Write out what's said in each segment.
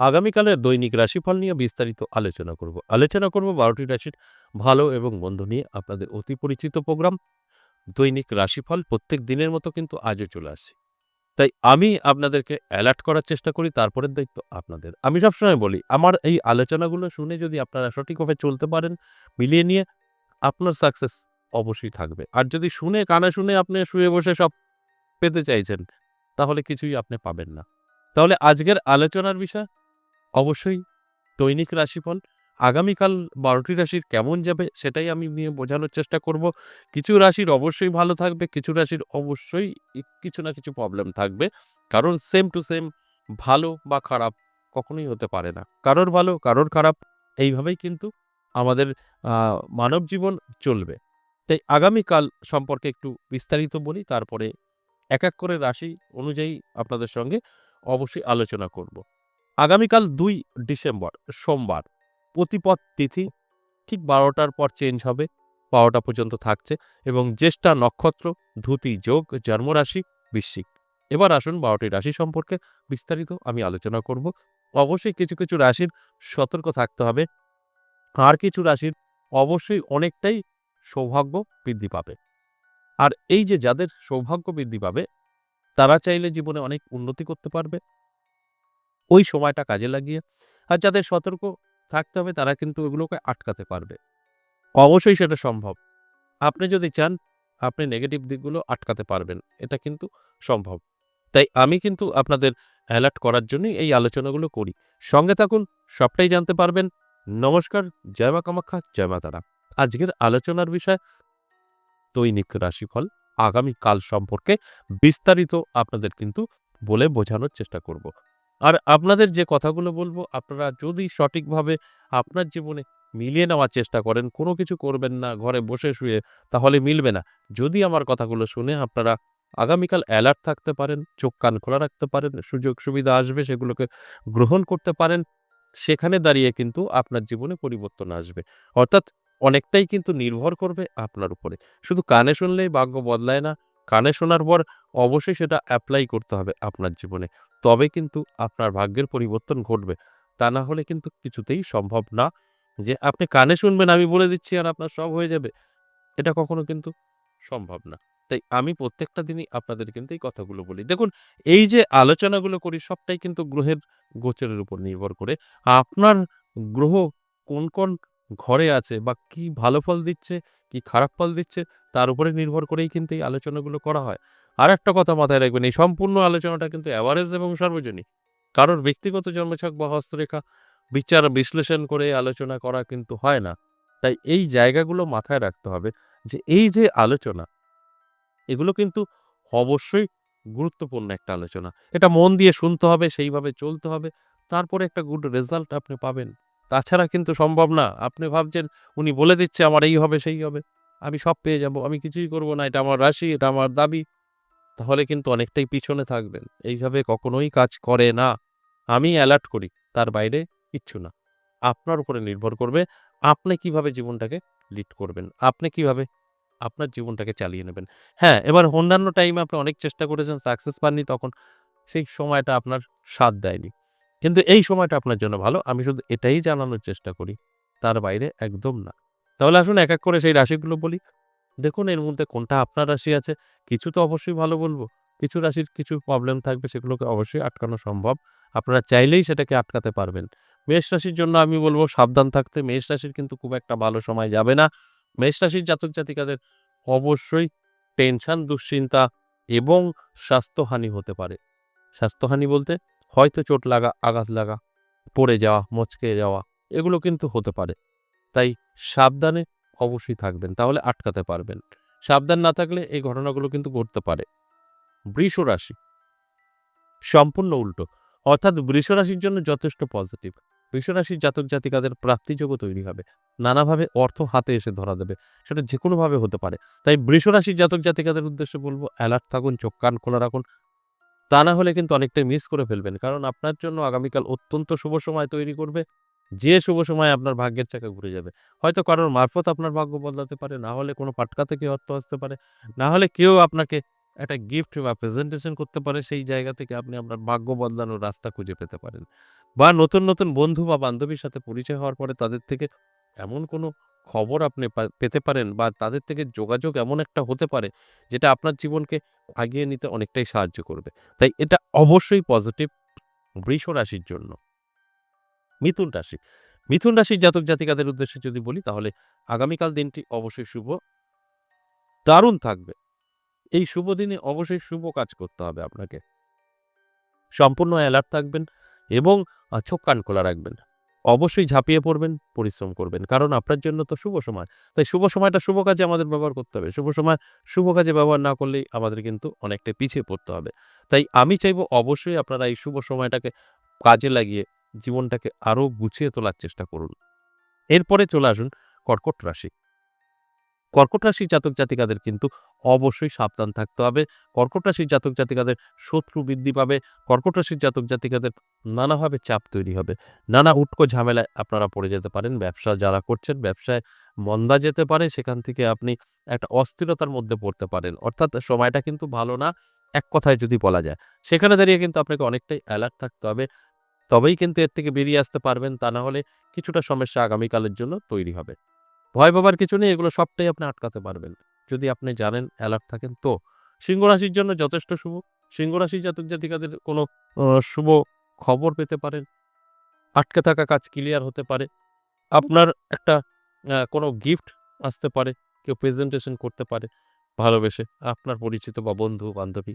আগামীকালের দৈনিক রাশিফল নিয়ে বিস্তারিত আলোচনা করব। আলোচনা করব বারোটি রাশির ভালো এবং মন্দ নিয়ে আপনাদের অতি পরিচিত প্রোগ্রাম। দৈনিক রাশিফল প্রত্যেক দিনের মতো কিন্তু আজও চলে আসে তাই আমি আপনাদেরকে অ্যালার্ট করার চেষ্টা করি, তারপরের দায়িত্ব আপনাদের। আমি সবসময় বলি, আমার এই আলোচনাগুলো শুনে যদি আপনারা সঠিকভাবে চলতে পারেন, মিলিয়ে নিয়ে আপনার সাকসেস অবশ্যই থাকবে। আর যদি শুনে, কানে শুনে আপনি শুয়ে বসে সব পেতে চাইছেন, তাহলে কিছুই আপনি পাবেন না। তাহলে আজকের আলোচনার বিষয় অবশ্যই দৈনিক রাশিফল, আগামীকাল বারোটি রাশির কেমন যাবে সেটাই আমি নিয়ে বোঝানোর চেষ্টা করব। কিছু রাশির অবশ্যই ভালো থাকবে, কিছু রাশির অবশ্যই কিছু না কিছু প্রবলেম থাকবে। কারণ সেম টু সেম ভালো বা খারাপ কখনোই হতে পারে না। কারোর ভালো, কারোর খারাপ, এইভাবেই কিন্তু আমাদের মানব জীবন চলবে। তাই আগামীকাল সম্পর্কে একটু বিস্তারিত বলি, তারপরে এক এক করে রাশি অনুযায়ী আপনাদের সঙ্গে অবশ্যই আলোচনা করব। আগামীকাল দুই ডিসেম্বর, সোমবার। প্রতিপদ তিথি ঠিক বারোটার পর চেঞ্জ হবে, বারোটা পর্যন্ত থাকছে এবং জ্যেষ্ঠা নক্ষত্র, ধুতি যোগ, জন্মরাশি, বৃশ্চিক। এবার আসুন বারোটি রাশি সম্পর্কে বিস্তারিত আমি আলোচনা করব। অবশ্যই কিছু কিছু রাশির সতর্ক থাকতে হবে। আর কিছু রাশির অবশ্যই অনেকটাই সৌভাগ্য বৃদ্ধি পাবে। আর এই যে যাদের সৌভাগ্য বৃদ্ধি পাবে, তারা চাইলে জীবনে অনেক উন্নতি করতে পারবে। ওই সময়টা কাজে লাগিয়ে আর যাদের সতর্ক থাকতে হবে তারা কিন্তু এগুলোকে আটকাতে পারবে। অবশ্যই সেটা সম্ভব। আপনি যদি চান, আপনি নেগেটিভ দিকগুলো আটকাতে পারবেন, এটা কিন্তু সম্ভব। তাই আমি কিন্তু আপনাদের অ্যালার্ট করার জন্যই এই আলোচনাগুলো করি। সঙ্গে থাকুন, সবটাই জানতে পারবেন। নমস্কার, জয় মা কামাখ্যা, জয় মা তারা। আজকের আলোচনার বিষয় দৈনিক রাশিফল আগামী কাল সম্পর্কে বিস্তারিত আপনাদের কিন্তু বলে বোঝানোর চেষ্টা করব। আর আপনাদের যে কথাগুলো বলব, আপনারা যদি সঠিকভাবে আপনার জীবনে মিলিয়ে নেওয়ার চেষ্টা করেন, কোনো কিছু করবেন না, ঘরে বসে শুয়ে, তাহলে মিলবে না। যদি আমার কথাগুলো শুনে আপনারা আগামীকাল অ্যালার্ট থাকতে পারেন, চোখ কান খোলা রাখতে পারেন, সুযোগ সুবিধা আসবে সেগুলোকে গ্রহণ করতে পারেন, সেখানে দাঁড়িয়ে কিন্তু আপনার জীবনে পরিবর্তন আসবে। অর্থাৎ অনেকটাই কিন্তু নির্ভর করবে আপনার উপরে। শুধু কানে শুনলেই ভাগ্য বদলায় না কানে শোনার পর অবশ্যই সেটা অ্যাপ্লাই করতে হবে আপনার জীবনে। তবে কিন্তু আপনার ভাগ্যের পরিবর্তন ঘটবে। তা না হলে কিন্তু কিছুতেই সম্ভব না যে আপনি কানে শুনবেন, আমি বলে দিচ্ছি আর আপনার সব হয়ে যাবে। এটা কখনো কিন্তু সম্ভব না। তাই আমি প্রত্যেকটা দিনই আপনাদের কিন্তু এই কথাগুলো বলি। দেখুন, এই যে আলোচনাগুলো করি সবটাই কিন্তু গ্রহের গোচরের উপর নির্ভর করে। আপনার গ্রহ কোন কোন ঘরে আছে বা কি ভালো ফল দিচ্ছে, কি খারাপ ফল দিচ্ছে, তার উপরে নির্ভর করেই কিন্তু এই আলোচনাগুলো করা হয়। আর একটা কথা মাথায় রাখবেন, এই সম্পূর্ণ আলোচনাটা কিন্তু অ্যাভারেজ এবং সর্বজনীন। কারোর ব্যক্তিগত জন্মছক বা হস্তরেখা বিচার বিশ্লেষণ করে আলোচনা করা কিন্তু হয় না। তাই এই জায়গাগুলো মাথায় রাখতে হবে যে এই যে আলোচনা, এগুলো কিন্তু অবশ্যই গুরুত্বপূর্ণ একটা আলোচনা। এটা মন দিয়ে শুনতে হবে, সেইভাবে চলতে হবে। তারপরে একটা গুড রেজাল্ট আপনি পাবেন। তাছাড়া কিন্তু সম্ভব না। আপনি ভাবছেন, উনি বলে দিচ্ছে আমার এই হবে, সেই হবে। আমি সব পেয়ে যাব, আমি কিছুই করব না, এটা আমার রাশি, এটা আমার দাবি। তাহলে কিন্তু অনেকটাই পিছনে থাকবেন। এইভাবে কখনোই কাজ করে না। আমি অ্যালার্ট করি, তার বাইরে কিচ্ছু না। আপনার উপরে নির্ভর করবে, আপনি কীভাবে জীবনটাকে লিড করবেন, আপনি কীভাবে আপনার জীবনটাকে চালিয়ে নেবেন। হ্যাঁ এবার অন্যান্য টাইমে আপনি অনেক চেষ্টা করেছেন সাকসেস পাননি, তখন সেই সময়টা আপনার স্বাদ দেয়নি। কিন্তু এই সময়টা আপনার জন্য ভালো। আমি শুধু এটাই জানানোর চেষ্টা করি, তার বাইরে একদম না। তাহলে আসুন এক এক করে সেই রাশিগুলো বলি। দেখুন, এর মধ্যে কোনটা আপনার রাশি আছে? কিছু তো অবশ্যই ভালো বলব। কিছু রাশির কিছু প্রবলেম থাকবে, সেগুলোকে অবশ্যই আটকানো সম্ভব। আপনারা চাইলেই সেটাকে আটকাতে পারবেন। মেষ রাশির জন্য আমি বলব সাবধান থাকতে। মেষ রাশির কিন্তু খুব একটা ভালো সময় যাবে না। মেষ রাশির জাতক জাতিকাদের অবশ্যই টেনশন দুশ্চিন্তা এবং স্বাস্থ্যহানি হতে পারে। স্বাস্থ্যহানি বলতে হয়তো চোট লাগা, আঘাত লাগা, পড়ে যাওয়া, মচকে যাওয়া, এগুলো কিন্তু হতে পারে। তাই সাবধানে অবশ্যই থাকবেন, তাহলে আটকাতে পারবেন। সাবধান না থাকলে এই ঘটনাগুলো কিন্তু ঘটতে পারে। বৃষ রাশি। সম্পূর্ণ উল্টো। অর্থাৎ বৃষ রাশির জন্য যথেষ্ট পজিটিভ বৃষ রাশির জাতক জাতিকাদের প্রাপ্তিযোগ্য তৈরি হবে। নানাভাবে অর্থ হাতে এসে ধরা দেবে। সেটা যে কোনোভাবে হতে পারে। তাই বৃষ রাশির জাতক জাতিকাদের উদ্দেশ্যে বলব অ্যালার্ট থাকুন, চোখ কান খোলা রাখুন। তা না হলে কিন্তু অনেকটাই মিস করে ফেলবেন। কারণ আপনার জন্য আগামীকাল অত্যন্ত শুভ সময় তৈরি করবে। যে শুভ সময় আপনার ভাগ্যের চাকা ঘুরে যাবে। হয়তো কারোর মারফত আপনার ভাগ্য বদলাতে পারে না হলে কোনো পাটকা থেকে অর্থ আসতে পারে না হলে কেউ আপনাকে একটা গিফট বা প্রেজেন্টেশন করতে পারে সেই জায়গা থেকে আপনি আপনার ভাগ্য বদলানোর রাস্তা খুঁজে পেতে পারেন। বা নতুন, নতুন বন্ধু বা বান্ধবীর সাথে পরিচয় হওয়ার পরে তাদের থেকে এমন কোনো খবর আপনি পেতে পারেন বা তাদের থেকে যোগাযোগ এমন একটা হতে পারে, যেটা আপনার জীবনকে আগিয়ে নিতে অনেকটাই সাহায্য করবে। তাই এটা অবশ্যই পজিটিভ বৃষ রাশির জন্য। মিথুন রাশি। মিথুন রাশির জাতক জাতিকাদের উদ্দেশ্যে যদি বলি, তাহলে আগামীকাল দিনটি অবশ্যই শুভ। দারুণ থাকবে। এই শুভ দিনে অবশ্যই শুভ কাজ করতে হবে আপনাকে। সম্পূর্ণ অ্যালার্ট থাকবেন এবং চোখ কান খোলা রাখবেন। অবশ্যই ঝাঁপিয়ে পড়বেন, পরিশ্রম করবেন। কারণ আপনার জন্য তো শুভ সময়। তাই শুভ সময়টা শুভ কাজে আমাদের ব্যবহার করতে হবে। শুভ সময় শুভ কাজে ব্যবহার না করলেই আমাদের কিন্তু অনেকটা পিছিয়ে পড়তে হবে। তাই আমি চাইব অবশ্যই আপনারা এই শুভ সময়টাকে কাজে লাগিয়ে জীবনটাকে আরও গুছিয়ে তোলার চেষ্টা করুন। এরপরে চলে আসুন কর্কট রাশি। কর্কট রাশির জাতক জাতিকাদের কিন্তু অবশ্যই সাবধান থাকতে হবে। কর্কট জাতক জাতিকাদের শত্রু বৃদ্ধি পাবে। কর্কট জাতক জাতিকাদের নানাভাবে চাপ তৈরি হবে। নানা উটকো ঝামেলায় আপনারা পড়ে যেতে পারেন। ব্যবসা যারা করছেন, ব্যবসায় মন্দা যেতে পারে। সেখান থেকে আপনি একটা অস্থিরতার মধ্যে পড়তে পারেন। অর্থাৎ সময়টা কিন্তু ভালো না, এক কথায় যদি বলা যায়। সেখানে দাঁড়িয়ে কিন্তু আপনাকে অনেকটাই অ্যালার্ট থাকতে হবে। তবেই কিন্তু এর থেকে বেরিয়ে আসতে পারবেন। তা না হলে কিছুটা সমস্যা আগামীকালের জন্য তৈরি হবে। ভয় পাবার কিছু নেই। এগুলো সবটাই আপনি আটকাতে পারবেন। যদি আপনি জানেন অ্যালার্ট থাকেন, তো। সিংহ রাশির জন্য যথেষ্ট শুভ। সিংহ জাতক জাতিকাদের কোনো শুভ খবর পেতে পারেন। আটকে থাকা কাজ ক্লিয়ার হতে পারে। আপনার একটা কোনো গিফট আসতে পারে। কেউ প্রেজেন্টেশন করতে পারে, ভালোবেসে। আপনার পরিচিত বা বন্ধু-বান্ধবী।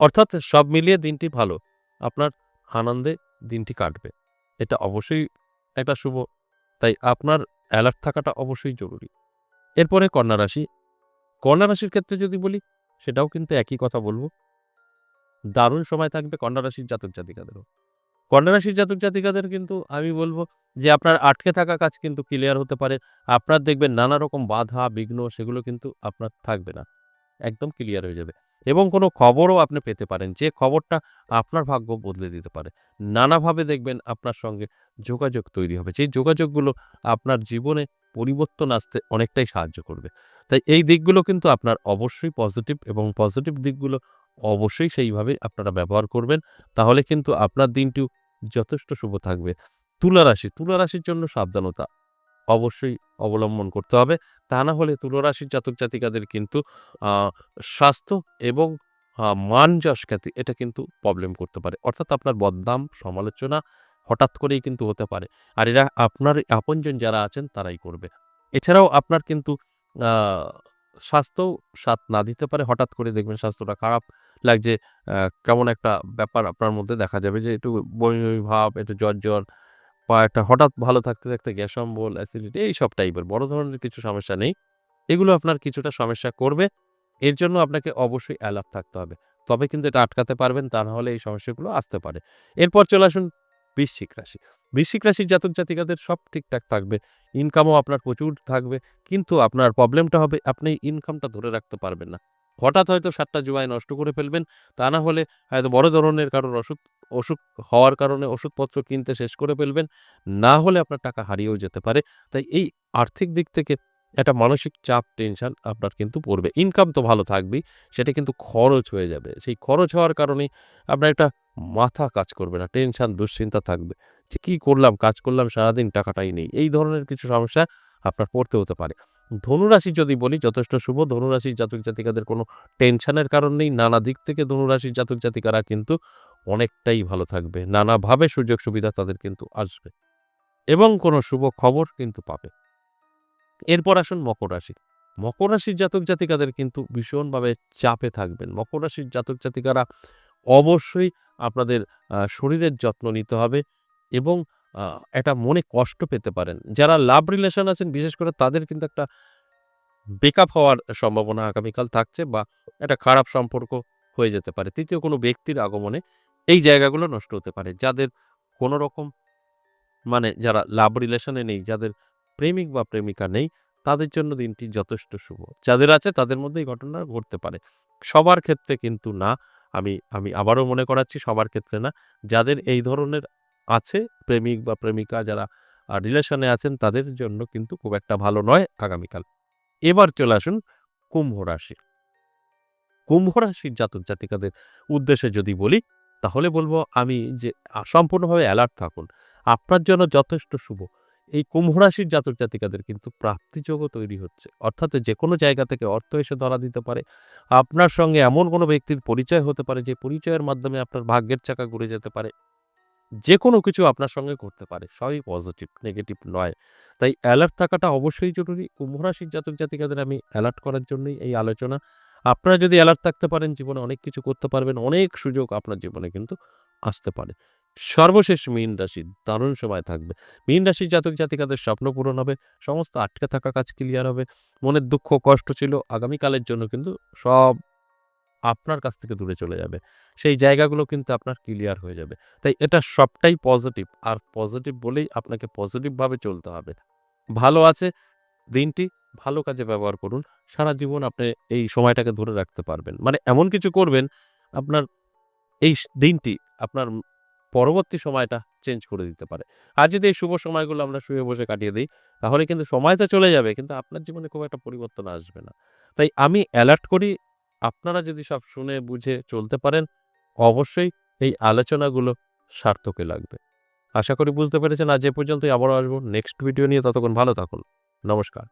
অর্থাৎ সব মিলিয়ে দিনটি ভালো। আপনার আনন্দে দিনটি কাটবে। এটা অবশ্যই একটা শুভ। তাই আপনার অ্যালার্ট থাকাটা অবশ্যই জরুরি। এরপরে কন্যা রাশি। কন্যা রাশির ক্ষেত্রে যদি বলি সেটাও কিন্তু একই কথা বলব। দারুণ সময় থাকবে কন্যা রাশির জাতক জাতিকাদেরও। কন্যা রাশির জাতক জাতিকাদের কিন্তু আমি বলব যে আপনার আটকে থাকা কাজ কিন্তু ক্লিয়ার হতে পারে। আপনার দেখবেন নানা রকম বাধা, বিঘ্ন সেগুলো কিন্তু আপনার থাকবে না। একদম ক্লিয়ার হয়ে যাবে। এবং কোনো খবরও আপনি পেতে পারেন যে খবরটা আপনার ভাগ্য বদলে দিতে পারে। নানাভাবে দেখবেন আপনার সঙ্গে যোগাযোগ তৈরি হবে। যেই যোগাযোগগুলো আপনার জীবনে পরিবর্তন আসতে অনেকটাই সাহায্য করবে। তাই এই দিকগুলো কিন্তু আপনার অবশ্যই পজিটিভ এবং পজিটিভ দিকগুলো অবশ্যই সেইভাবে আপনারা ব্যবহার করবেন। তাহলে কিন্তু আপনার দিনটিও যথেষ্ট শুভ থাকবে। তুলা রাশি, তুলা রাশির জন্য সাবধানতা অবশ্যই অবলম্বন করতে হবে। তা না হলে তুলরাশির জাতক জাতিকাদের কিন্তু স্বাস্থ্য এবং মান যশ খ্যাতি এটা কিন্তু প্রবলেম করতে পারে। অর্থাৎ আপনার বদনাম, সমালোচনা হঠাৎ করেই কিন্তু হতে পারে। আর এরা আপনার আপনজন যারা আছেন তারাই করবে। এছাড়াও আপনার কিন্তু আ স্বাস্থ্যও সাথ না দিতে পারে। হঠাৎ করে দেখবেন স্বাস্থ্যটা খারাপ লাগছে। কেমন একটা ব্যাপার আপনার মধ্যে দেখা যাবে যে একটু বমি ভাব, একটু জ্বর, জ্বর বা একটা হঠাৎ ভালো থাকতে, থাকতে গ্যাস অম্বল, অ্যাসিডিটি এইসব টাইপের। বড় ধরনের কিছু সমস্যা নেই। এগুলো আপনার কিছুটা সমস্যা করবে। এর জন্য আপনাকে অবশ্যই অ্যালার্ট থাকতে হবে। তবে কিন্তু এটা আটকাতে পারবেন। তা না হলে এই সমস্যাগুলো আসতে পারে। এরপর চলে আসুন বৃশ্চিক রাশি। বৃশ্চিক রাশির জাতক জাতিকাদের সব ঠিকঠাক থাকবে। ইনকামও আপনার প্রচুর থাকবে। কিন্তু আপনার প্রবলেমটা হবে আপনি ইনকামটা ধরে রাখতে পারবেন না। হঠাৎ হয়তো সাতটা জুয়ায় নষ্ট করে ফেলবেন। তা না হলে হয়তো বড় ধরনের কারোর অসুখ অসুখ হওয়ার কারণে ওষুধপত্র কিনতে শেষ করে ফেলবেন। না হলে আপনার টাকা হারিয়েও যেতে পারে। তাই এই আর্থিক দিক থেকে একটা মানসিক চাপ, টেনশন আপনার কিন্তু পড়বে। ইনকাম তো ভালো থাকবেই। সেটা কিন্তু খরচ হয়ে যাবে। সেই খরচ হওয়ার কারণেই আপনার একটা মাথা কাজ করবে না। টেনশন, দুশ্চিন্তা থাকবে। যে কী করলাম, কাজ করলাম সারাদিন টাকাটাই নেই। এই ধরনের কিছু সমস্যা আপনার পড়তে হতে পারে। ধনুরাশি যদি বলি যথেষ্ট শুভ। ধনুরাশির জাতক জাতিকাদের কোনো টেনশনের কারণ নেই। নানা দিক থেকে ধনুরাশির জাতক জাতিকারা কিন্তু অনেকটাই ভালো থাকবে। নানাভাবে সুযোগ সুবিধা তাদের কিন্তু আসবে। এবং কোনো শুভ খবর কিন্তু পাবে। এরপর আসুন মকর রাশি। মকর রাশির জাতক জাতিকাদের কিন্তু ভীষণভাবে চাপে থাকবেন। মকর রাশির জাতক জাতিকারা অবশ্যই আপনাদের শরীরের যত্ন নিতে হবে এবং, আ, একটা মনে কষ্ট পেতে পারেন। যারা লাভ রিলেশন আছেন, বিশেষ করে তাদের কিন্তু একটা বেকআপ হওয়ার সম্ভাবনা আগামীকাল থাকছে বা একটা খারাপ সম্পর্ক হয়ে যেতে পারে। তৃতীয় কোনো ব্যক্তির আগমনে এই জায়গাগুলো নষ্ট হতে পারে। যাদের কোনো রকম মানে যারা লাভ রিলেশন নেই, যাদের প্রেমিক বা প্রেমিকা নেই, তাদের জন্য দিনটি যথেষ্ট শুভ। যাদের আছে তাদের মধ্যে এই ঘটনা ঘটতে পারে। সবার ক্ষেত্রে কিন্তু না। আমি আমি আবারও মনে করাচ্ছি সবার ক্ষেত্রে না। যাদের এই ধরনের আছে প্রেমিক বা প্রেমিকা যারা রিলেশনে আছেন তাদের জন্য কিন্তু খুব একটা ভালো নয় আগামীকাল। এবার চলে আসুন কুম্ভ রাশি। কুম্ভ রাশির জাতক জাতিকাদের উদ্দেশ্যে যদি বলি তাহলে বলব আমি যে সম্পূর্ণভাবে অ্যালার্ট থাকুন। আপনার জন্য যথেষ্ট শুভ। এই কুম্ভ রাশির জাতক জাতিকাদের কিন্তু প্রাপ্তিযোগও তৈরি হচ্ছে। অর্থাৎ যে কোনো জায়গা থেকে অর্থ এসে ধরা দিতে পারে। আপনার সঙ্গে এমন কোনো ব্যক্তির পরিচয় হতে পারে যে পরিচয়ের মাধ্যমে আপনার ভাগ্যের চাকা ঘুরে যেতে পারে। যে কোনো কিছু আপনার সঙ্গে ঘটতে পারে। সবই পজিটিভ, নেগেটিভ নয়। তাই অ্যালার্ট থাকাটা অবশ্যই জরুরি। কুম্ভ রাশির জাতক জাতিকাদের আমি অ্যালার্ট করার জন্যই এই আলোচনা। আপনারা যদি অ্যালার্ট থাকতে পারেন, জীবনে অনেক কিছু করতে পারবেন। অনেক সুযোগ আপনার জীবনে কিন্তু আসতে পারে। সর্বশেষ মীন রাশি দারুণ সময় থাকবে। মীন রাশির জাতক জাতিকাদের স্বপ্ন পূরণ হবে। সমস্ত আটকে থাকা কাজ ক্লিয়ার হবে। মনের দুঃখ কষ্ট ছিল, আগামীকালের জন্য কিন্তু সব আপনার কাছ থেকে দূরে চলে যাবে। সেই জায়গাগুলো কিন্তু আপনার ক্লিয়ার হয়ে যাবে। তাই এটা সবটাই পজিটিভ। আর পজিটিভ বলেই আপনাকে পজিটিভভাবে চলতে হবে। ভালো আছে দিনটি ভালো কাজে ব্যবহার করুন। সারা জীবন আপনি এই সময়টাকে ধরে রাখতে পারবেন। মানে এমন কিছু করবেন, আপনার এই দিনটি আপনার পরবর্তী সময়টা চেঞ্জ করে দিতে পারে। আর যদি এই শুভ সময়গুলো আমরা শুয়ে বসে কাটিয়ে দিই, তাহলে কিন্তু সময় তো চলে যাবে, কিন্তু আপনার জীবনে খুব একটা পরিবর্তন আসবে না। তাই আমি অ্যালার্ট করি, আপনারা যদি সব শুনে বুঝে চলতে পারেন, অবশ্যই এই আলোচনাগুলো সার্থকে লাগবে। আশা করি বুঝতে পেরেছেন। আজ এ পর্যন্তই, আবারও আসব নেক্সট ভিডিও নিয়ে ততক্ষণ ভালো থাকুন। নমস্কার।